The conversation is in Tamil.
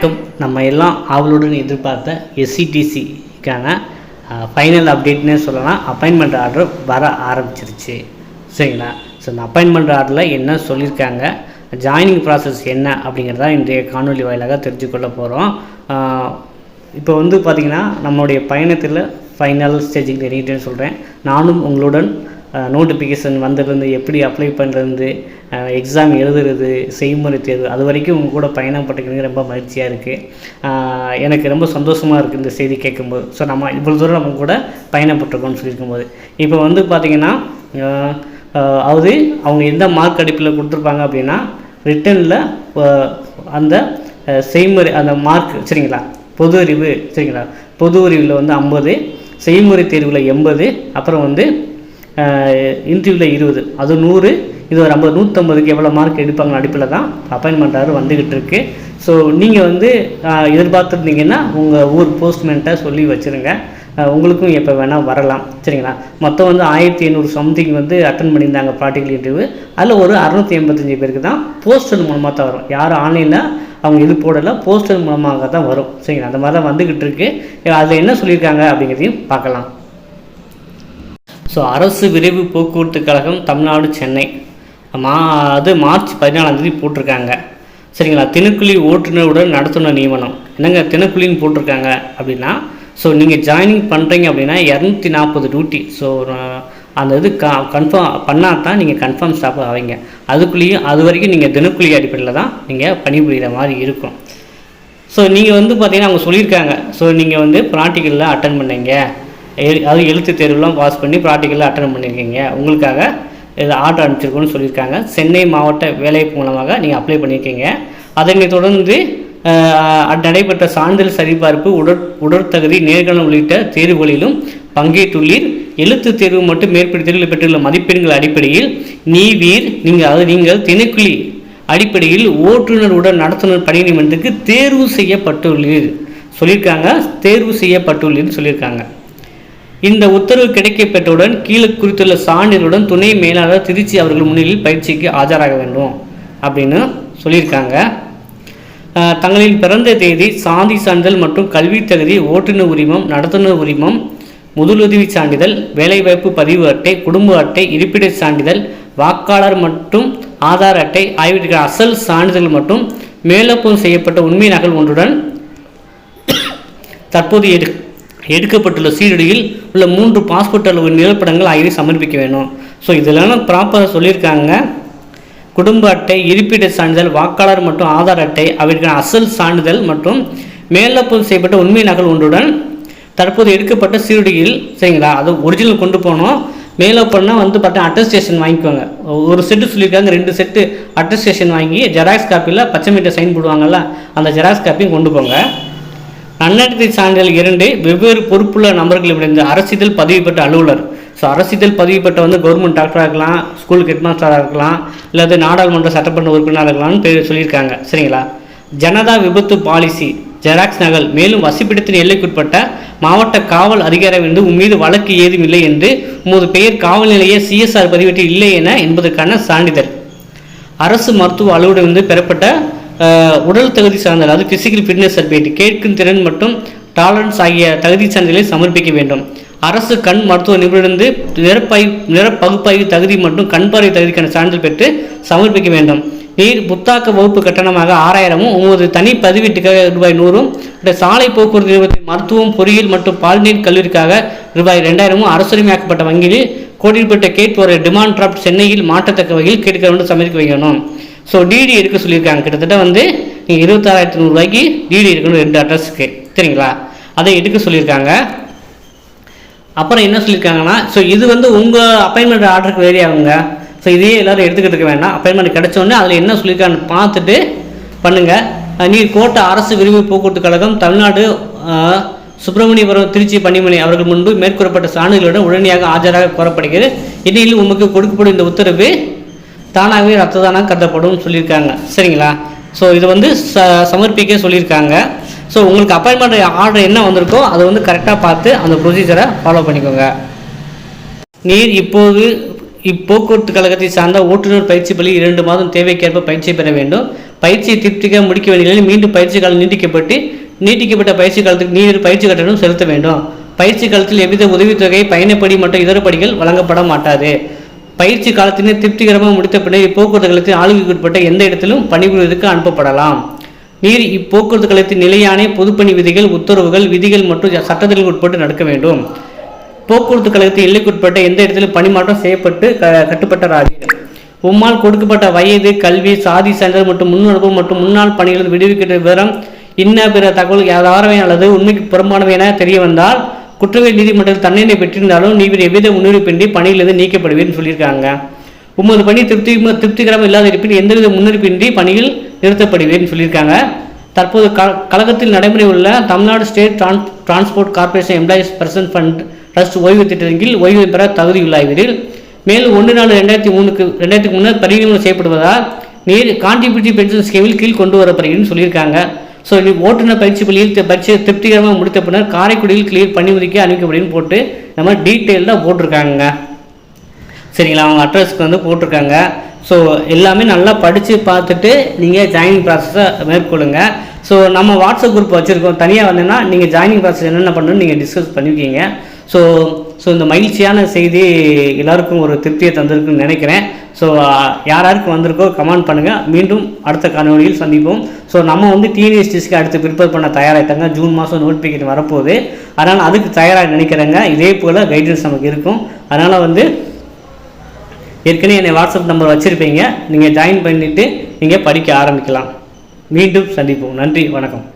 வணக்கம். நம்ம எல்லாம் ஆவலுடன் எதிர்பார்த்த எஸ்சிடிசிக்கான ஃபைனல் அப்டேட்னே சொல்லலாம். அப்பாயின்மெண்ட் ஆர்டர் வர ஆரம்பிச்சிருச்சு. சரிங்களா? ஸோ இந்த அப்பாயின்மெண்ட் ஆர்டரில் என்ன சொல்லியிருக்காங்க? ஜாயினிங் ப்ராசஸ் என்ன அப்படிங்கிறத இன்றைய காணொலி வாயிலாக தெரிஞ்சுக்கொள்ள போகிறோம் இப்போ வந்து பார்த்திங்கன்னா நம்மளுடைய பயணத்தில் ஃபைனல் ஸ்டேஜுக்கு நெருங்கிட்டேன்னு சொல்கிறேன் நானும் உங்களுடன் நோட்டிஃபிகேஷன் வந்துருந்து எப்படி அப்ளை பண்ணுறது எக்ஸாம் எழுதுறது செய்முறை தேர்வு அது வரைக்கும் உங்கள் கூட பயணப்பட்டுக்கிறது ரொம்ப மகிழ்ச்சியாக இருக்குது எனக்கு ரொம்ப சந்தோஷமாக இருக்குது இந்த செய்தி கேட்கும்போது. ஸோ நம்ம இவ்வளோ தூரம் நம்ம கூட பயணப்பட்டிருக்கோம்னு சொல்லியிருக்கும்போது. இப்போ வந்து பார்த்திங்கன்னா அது அவங்க எந்த மார்க் அடிப்பில் கொடுத்துருப்பாங்க அப்படின்னா ரிட்டனில் அந்த செய்முறை அந்த மார்க் சரிங்களா? பொது அறிவு சரிங்களா? பொது அறிவில் வந்து ஐம்பது செய்முறை தேர்வில் எண்பது அப்புறம் வந்து இன்டர்வியூவில் இருபது. அது நூறு. இது ஒரு ஐம்பது நூற்றம்பதுக்கு எவ்வளோ மார்க் எடுப்பாங்க அடிப்பில் தான் அப்பாயின்மெண்ட் ஆர்டர் வந்துக்கிட்டு இருக்கு. ஸோ நீங்கள் வந்து எதிர்பார்த்துருந்தீங்கன்னா உங்கள் ஊர் போஸ்ட்மேன்ட்டை சொல்லி வச்சுருங்க. உங்களுக்கும் எப்போ வேணால் வரலாம். சரிங்களா? மொத்தம் வந்து ஆயிரத்தி ஐநூறு சம்திங் வந்து அட்டன் பண்ணியிருந்தாங்க ப்ராக்டிக்கல் இன்டர்வியூ அதில் ஒரு அறுநூற்றி எண்பத்தஞ்சு பேருக்கு தான் போஸ்டர் மூலமாக தான் வரும். யாரும் ஆன்லைனில் அவங்க இது போடலை போஸ்டர் மூலமாக தான் வரும். சரிங்களா? அந்த மாதிரி தான் வந்துக்கிட்டு இருக்கு. அதில் என்ன சொல்லியிருக்காங்க அப்படிங்கிறதையும் பார்க்கலாம். ஸோ அரசு விரைவு போக்குவரத்து கழகம் தமிழ்நாடு சென்னை. மா அது மார்ச் பதினாலாந்தேதி போட்டிருக்காங்க. சரிங்களா? தினக்குழி ஓட்டுநருடன் நடத்துனர் நியமனம். என்னங்க தினக்குழின்னு போட்டிருக்காங்க அப்படின்னா ஸோ நீங்கள் ஜாயினிங் பண்ணுறீங்க அப்படின்னா இரநூத்தி நாற்பது டியூட்டி ஸோ அந்த இது க கன்ஃபார்ம் பண்ணால் தான் நீங்கள் கன்ஃபார்ம் ஸ்டாப் ஆவீங்க. அதுக்குள்ளேயும் அது வரைக்கும் நீங்கள் தினக்குழி அடிப்படையில் தான் நீங்கள் பணிபுரிகிற மாதிரி இருக்கும். ஸோ நீங்கள் வந்து பார்த்தீங்கன்னா அவங்க சொல்லியிருக்காங்க. ஸோ நீங்கள் வந்து ப்ராக்டிக்கலில் அட்டன் பண்ணீங்க. அது எழுத்து தேர்வுலாம் பாஸ் பண்ணி ப்ராக்டிக்கலில் அட்டன் பண்ணியிருக்கீங்க உங்களுக்காக இது ஆர்டர் அனுப்பிச்சிருக்கோன்னு சொல்லியிருக்காங்க. சென்னை மாவட்ட வேலைவாய்ப்பு மூலமாக நீங்கள் அப்ளை பண்ணியிருக்கீங்க அதனை தொடர்ந்து நடைபெற்ற சான்றிதழ் சரிபார்ப்பு உடற் உடற்தகுதி நேர்காணல் உள்ளிட்ட தேர்வுகளிலும் பங்கேற்றுள்ளீர். எழுத்து தேர்வு மற்றும் மேற்படி தேர்வில் பெற்றுள்ள மதிப்பெண்கள் அடிப்படையில் நீவீர் நீங்கள் அதாவது நீங்கள் தினக்குழி அடிப்படையில் ஓட்டுநருடன் நடத்துனர் பணி நியமனத்துக்கு தேர்வு செய்யப்பட்டுள்ளீர். சொல்லியிருக்காங்க. தேர்வு செய்யப்பட்டுள்ளீர்னு சொல்லியிருக்காங்க. இந்த உத்தரவு கிடைக்கப்பெற்றவுடன் கீழே குறித்துள்ள சான்றிதழுடன் துணை மேலாளர் திருச்சி அவர்கள் முன்னிலையில் பயிற்சிக்கு ஆஜராக வேண்டும் அப்படின்னு சொல்லியிருக்காங்க. தங்களின் பிறந்த தேதி சாதி சான்றிதழ் மற்றும் கல்வித் தகுதி ஓட்டுநர் உரிமம் நடத்துனர் உரிமம் முதலுதவி சான்றிதழ் வேலைவாய்ப்பு பதிவு அட்டை குடும்ப அட்டை இருப்பிடச் சான்றிதழ் வாக்காளர் மற்றும் ஆதார் அட்டை ஆகியவற்றுக்கு அசல் சான்றிதழ் மற்றும் மேலப்பம் செய்யப்பட்ட உண்மை நகல் ஒன்றுடன் தற்போது எடு எடுக்கப்பட்டுள்ள சீரடியில் உள்ள மூன்று பாஸ்போர்ட் அளவு நிலப்படங்கள் ஆகியவை சமர்ப்பிக்க வேணும் ஸோ இதெல்லாம் ப்ராப்பராக சொல்லியிருக்காங்க. குடும்ப அட்டை இருப்பிட சான்றிதழ் வாக்காளர் மற்றும் ஆதார் அட்டை அவற்றிற்கான அசல் சான்றிதழ் மற்றும் மேலப்பதிவு செய்யப்பட்ட உண்மை நகல் ஒன்றுடன் தற்போது எடுக்கப்பட்ட சீருடியில் சரிங்களா? அது ஒரிஜினல் கொண்டு போனோம். மேலப்பம்னா வந்து பார்த்தா அட்டஸ்டேஷன் வாங்கிக்கோங்க. ஒரு செட்டு சொல்லியிருக்காங்க ரெண்டு செட்டு அட்டஸ்டேஷன் வாங்கி ஜெராக்ஸ் காப்பியில் பச்சை மீட்டை சைன் போடுவாங்கல்ல அந்த ஜெராக்ஸ் காப்பியும் கொண்டு போங்க. நன்னடத்தை சான்றிதழ் இரண்டு வெவ்வேறு பொறுப்புள்ள நபர்களிடமிருந்து அரசிதழ் பதிவு பெற்ற அலுவலர். ஸோ அரசிதழ் பதிவு பெற்ற வந்து கவர்மெண்ட் டாக்டராக இருக்கலாம் ஸ்கூல் ஹெட்மாஸ்டராக இருக்கலாம் இல்லாத நாடாளுமன்ற சட்டமன்ற உறுப்பினராக இருக்கலாம்னு பேர் சொல்லியிருக்காங்க. சரிங்களா? ஜனதா விபத்து பாலிசி ஜெராக்ஸ் நகல் மேலும் வசிப்பிடத்தின் எல்லைக்குட்பட்ட மாவட்ட காவல் அதிகாரியிலிருந்து உன் மீது வழக்கு ஏதும் இல்லை என்று உமது பெயர் காவல் நிலைய சிஎஸ்ஆர் பதிவேட்டில் இல்லை என என்பதற்கான சான்றிதழ். அரசு மருத்துவ அலுவலரிலிருந்து பெறப்பட்ட உடல் தகுதி சார்ந்த அதாவது பிசிக்கல் ஃபிட்னஸ் சர்டிஃபிகேட் கேட்கும் திறன் மற்றும் டாலரன்ஸ் ஆகிய தகுதி சான்றிதழை சமர்ப்பிக்க வேண்டும். அரசு கண் மருத்துவ நிபுணர்ந்து நிறப்பாய் நிறப்பகுப்பாய்வு தகுதி மற்றும் கண் பார்வை தகுதிக்கான சான்றிதழ் பெற்று சமர்ப்பிக்க வேண்டும். நீர் புத்தாக்க வகுப்பு கட்டணமாக ஆறாயிரமும் உமது தனி பதிவீட்டுக்காக ரூபாய் நூறும் இந்த சாலை போக்குவரத்து நிறுவனத்தின் மருத்துவம் பொறியியல் மற்றும் பால்நீர் கல்லூரிக்காக ரூபாய் ரெண்டாயிரமும் அரசுரிமையாக்கப்பட்ட வங்கியில் கோடிப்பட்ட கேட் ஒரு டிமாண்ட் டிராப்ட் சென்னையில் மாற்றத்தக்க வகையில் கேட்க வேண்டும் சமர்ப்பிக்க வைக்கணும் ஸோ டிடி எடுக்க சொல்லியிருக்காங்க. கிட்டத்தட்ட வந்து நீங்கள் இருபத்தாறாயிரத்தி நூறுரூவாய்க்கு டிடி எடுக்கணும் ரெண்டு அட்ரஸுக்கு சரிங்களா? அதை எடுக்க சொல்லியிருக்காங்க. அப்புறம் என்ன சொல்லியிருக்காங்கன்னா ஸோ இது வந்து உங்கள் அப்பாயின்மெண்ட் ஆர்டருக்கு வேறே ஆகுங்க. ஸோ இதையே எல்லோரும் எடுத்துக்கிட்டு இருக்க வேண்டாம். அப்பாயின்மெண்ட் கிடச்சோடனே அதில் என்ன சொல்லியிருக்காங்கன்னு பார்த்துட்டு பண்ணுங்கள் நீர் கோட்டை அரசு விரிவு போக்குவரத்து கழகம் தமிழ்நாடு சுப்பிரமணியபுரம் திருச்சி பணிமனை அவர்கள் முன்பு மேற்கூறப்பட்ட சான்றிதழுடன் உடனடியாக ஆஜராக கோரப்படுகிறது. இடையில் உமக்கு கொடுக்கப்படும் இந்த உத்தரவு தானாகவே ரத்த தானம் கருதப்படும் சொல்லியிருக்காங்க. சரிங்களா? ஸோ இது வந்து ச சமர்ப்பிக்க சொல்லியிருக்காங்க. ஸோ உங்களுக்கு அப்பாயின்மெண்ட் ஆர்டர் என்ன வந்திருக்கோ அதை வந்து கரெக்டாக பார்த்து அந்த ப்ரொசீஜரை ஃபாலோ பண்ணிக்கோங்க. நீர் இப்போது இப்போக்குவரத்து கழகத்தை சார்ந்த ஓட்டுநர் பயிற்சி பள்ளி இரண்டு மாதம் தேவைக்கேற்ப பயிற்சி பெற வேண்டும். பயிற்சியை திருப்தியாக முடிக்க வேண்டிய நிலையில் மீண்டும் பயிற்சி காலம் நீட்டிக்கப்பட்டு நீட்டிக்கப்பட்ட பயிற்சி காலத்துக்கு நீர் பயிற்சி கட்டணம் செலுத்த வேண்டும். பயிற்சி காலத்தில் எவ்வித உதவித்தொகை பயணப்படி மற்றும் இதர படிகள் வழங்கப்பட மாட்டாது. பயிற்சி காலத்தினை திருப்திகரமாக முடித்த பின்னர் இப்போக்குவரத்து கழகத்தின் எந்த இடத்திலும் பணிபுரிவதற்கு அனுப்பப்படலாம். நீர் இப்போக்குவரத்து கழகத்தின் நிலையான பொதுப்பணி விதிகள் உத்தரவுகள் விதிகள் மற்றும் சட்டத்திற்கு உட்பட்டு நடக்க வேண்டும். போக்குவரத்து கழகத்தின் எல்லைக்குட்பட்ட எந்த இடத்திலும் பணிமாற்றம் செய்யப்பட்டு க கட்டுப்பட்டராது. உம்மால் கொடுக்கப்பட்ட வயது கல்வி சாதி சான்றிதழ் மற்றும் முன் மற்றும் முன்னாள் பணிகளில் விடுவிக்கிற விவரம் இன்ன பிற தகவல் யாராரவை அல்லது உண்மைக்கு புறம்பானவை என தெரிய வந்தால் குற்றவியல் நீதிமன்றத்தில் தண்டனை பெற்றிருந்தாலும் நீர் எவ்வித முன்னறிவிப்பின்றி பணியிலிருந்து நீக்கப்படுவீர்னு சொல்லியிருக்காங்க. உமது பணி திருப்தி திருப்திகரமாக இல்லாத இருப்பின் எந்தவித முன்னறிவிப்பின்றி பணியில் நிறுத்தப்படுவீர்னு சொல்லியிருக்காங்க. தற்போது க கழகத்தில் நடைமுறை உள்ள Tamil Nadu state trans transport corporation employees pension fund trust ஓய்வு திட்டத்தின் கீழ் ஓய்வு பெற தகுதியுள்ளாய்வீரில் மேலும் ஒன்று நாலு ரெண்டாயிரத்தி மூணுக்கு ரெண்டாயிரத்தி முன்னர் பரிவர்த்தனை செய்யப்படுவதால் நீர் கான்ட்ரிபியூட்டிவ் பென்ஷன் ஸ்கீமில் கீழ் கொண்டு வரப்படுகிறேன்னு சொல்லியிருக்காங்க. ஸோ நீ ஓட்டுநர் பயிற்சி பள்ளியில் தி- திருப்திகரமாக முடித்த பின்னர் காரைக்குடியில் கிளியர் பண்ணி முடிக்க அறிவிக்கப்படுன்னு போட்டு நம்ம டீட்டெயில்டாக போட்டிருக்காங்க சரிங்களா? அவங்க அட்ரஸ்க்கு வந்து போட்டிருக்காங்க. ஸோ எல்லாமே நல்லா படித்து பார்த்துட்டு நீங்கள் ஜாயினிங் ப்ராசஸை மேற்கொள்ளுங்க. ஸோ நம்ம வாட்ஸ்அப் குரூப் வச்சுருக்கோம். தனியாக வந்தேன்னா நீங்கள் ஜாயினிங் ப்ராசஸ் என்னென்ன பண்ணணும்னு நீங்கள் டிஸ்கஸ் பண்ணிருக்கீங்க. ஸோ ஸோ இந்த மகிழ்ச்சியான செய்தி எல்லாருக்கும் ஒரு திருப்தியை தந்திருக்குன்னு நினைக்கிறேன். ஸோ uh, யார் யாருக்கு வந்திருக்கோ கமெண்ட் பண்ணுங்கள் மீண்டும் அடுத்த கணவனியில் சந்திப்போம். ஸோ நம்ம வந்து டிஎன்எஸ்டிஸ்க்கு அடுத்து ப்ரிப்பேர் பண்ண தயாராகிட்டாங்க ஜூன் மாதம் நோட்டிஃபிகேஷன் வரப்போகுது. அதனால் அதுக்கு தயாராக நினைக்கிறேங்க. இதே போல் கைடன்ஸ் நமக்கு இருக்கும். அதனால் வந்து ஏற்கனவே என்னை வாட்ஸ்அப் நம்பர் வச்சுருப்பீங்க. நீங்கள் ஜாயின் பண்ணிவிட்டு நீங்கள் படிக்க ஆரம்பிக்கலாம். மீண்டும் சந்திப்போம். நன்றி. வணக்கம்.